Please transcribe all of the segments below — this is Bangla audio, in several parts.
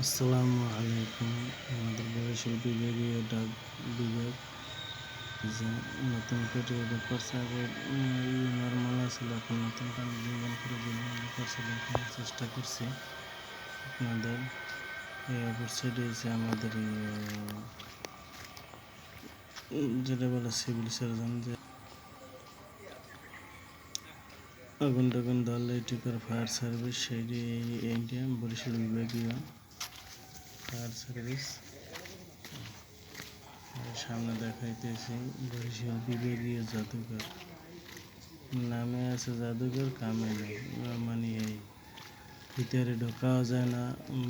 আসসালামু আলাইকুম। আমাদের বরিশাল বিভাগীয় ডাক বিভাগ যে নতুন করে এটা আগে নর্মাল আছিল, এখন নতুন করে ডিজাইন করে ডিজাইন করছে, দেখানোর চেষ্টা করছি আপনাদের। এই অপর সাইডে এসে আমাদের যেটা বলে সিভিল সার্জন যে আগুন টাগুন ধরলে টিকার ফায়ার সার্ভিস সেই এইটা বরিশাল বিভাগীয় ফায়ার সার্ভিস সামনে দেখাইতেছি, বরিশাল বিভাগীয় জাদুঘর। নামে আছে জাদুঘর, কামে মানে এই ভিতরে ঢোকাও যায় না।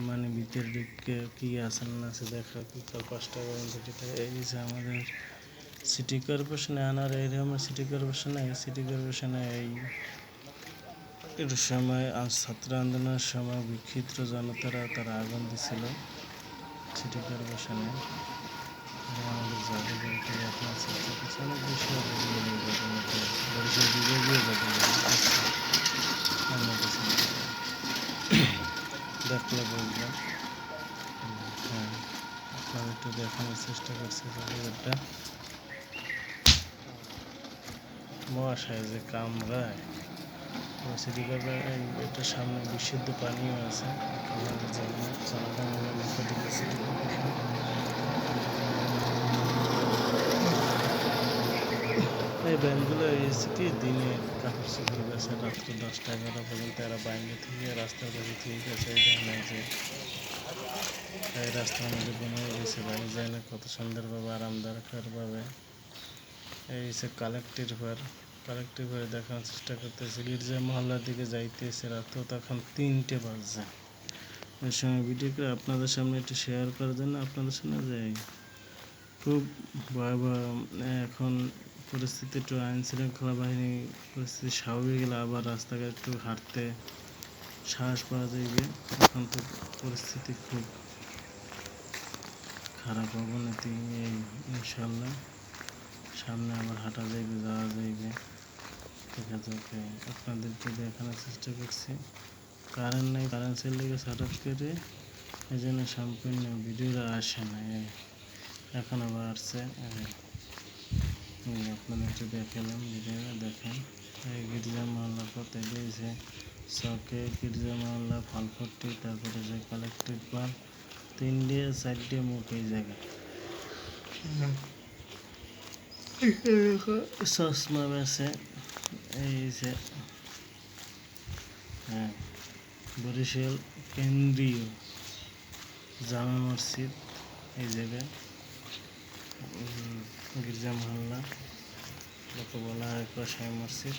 মানে ভিতরে ঢুকে কি আছে না আছে দেখা বিকাল পাঁচটা পর্যন্ত এই যে আমাদের সিটি কর্পোরেশনে আনার এইরকম সিটি কর্পোরেশনে সিটি কর্পোরেশনে এই এর সময় ছাত্র আন্দোলনের সময় বিক্ষিপ্ত জনতারা তারা আগুন দিছিল। সিটি কর্পোরেশনে আমাদের বুঝলাম হ্যাঁ আপনার দেখানোর চেষ্টা করছি জাদুঘরটা। মহাশয় যে কামরায়। সিটি কর্পোরেশন এটার সামনে বিশুদ্ধ পানিও আছে আমাদের জন্য জনগণের পক্ষ থেকে সিটি কর্পোরেশন ব্যাংকগুলো এসে কি দিনে কাপড় চোপড় বেছে রাত্রে দশটা এগারোটা পর্যন্ত এরা বাইরে থেকে রাস্তার কাছে ঠিক আছে দেখেন যে এই রাস্তার মধ্যে বনে গেছে বাইরে যায় না, কত সুন্দরভাবে আরামদায়কভাবে এই সে কালেক্টিভ ঘর কালেক্টিভ ঘরে দেখানোর চেষ্টা করতেছে, গির্জা মহল্লার দিকে যাইতেছে রাত তখন তিনটে বাজছে। ওই সময় ভিডিও করে আপনাদের সামনে একটু শেয়ার করার জন্য আপনাদের সামনে যাই। খুব ভয়াবহ, এখন পরিস্থিতি একটু আইন শৃঙ্খলা বাহিনী পরিস্থিতি স্বাভাবিক গেলে আবার রাস্তাঘাট একটু হাঁটতে সাহস পাওয়া যাইবে। এখন তো পরিস্থিতি খুব খারাপ অবনতি এই ইনশাল্লাহ। সামনে আবার হাঁটা যাইবে, যাওয়া যাইবে। দেখা যাবে আপনাদেরকে দেখানোর চেষ্টা করছি। কারেন্ট নাই, কারেন্ট লেগে হঠাৎ করে। এই জন্য সম্পূর্ণ ভিডিওটা আসে না এখন আবার আসছে আপনাদেরকে দেখালাম ভিডিওটা দেখেন। এই গির্জা মহল্লা পথে দিয়েছে চকে গির্জা মহল্লা ফালপট্টি তারপরে যে কালেক্টিভ পার্ক তিনটে চারটে মুখ এই জায়গায়। চশমা বেছে, এই যে হ্যাঁ বরিশাল কেন্দ্রীয় জামা মসজিদ এই জায়গায়। গির্জা মহল্লা যাকে বলা হয় কষাই মসজিদ।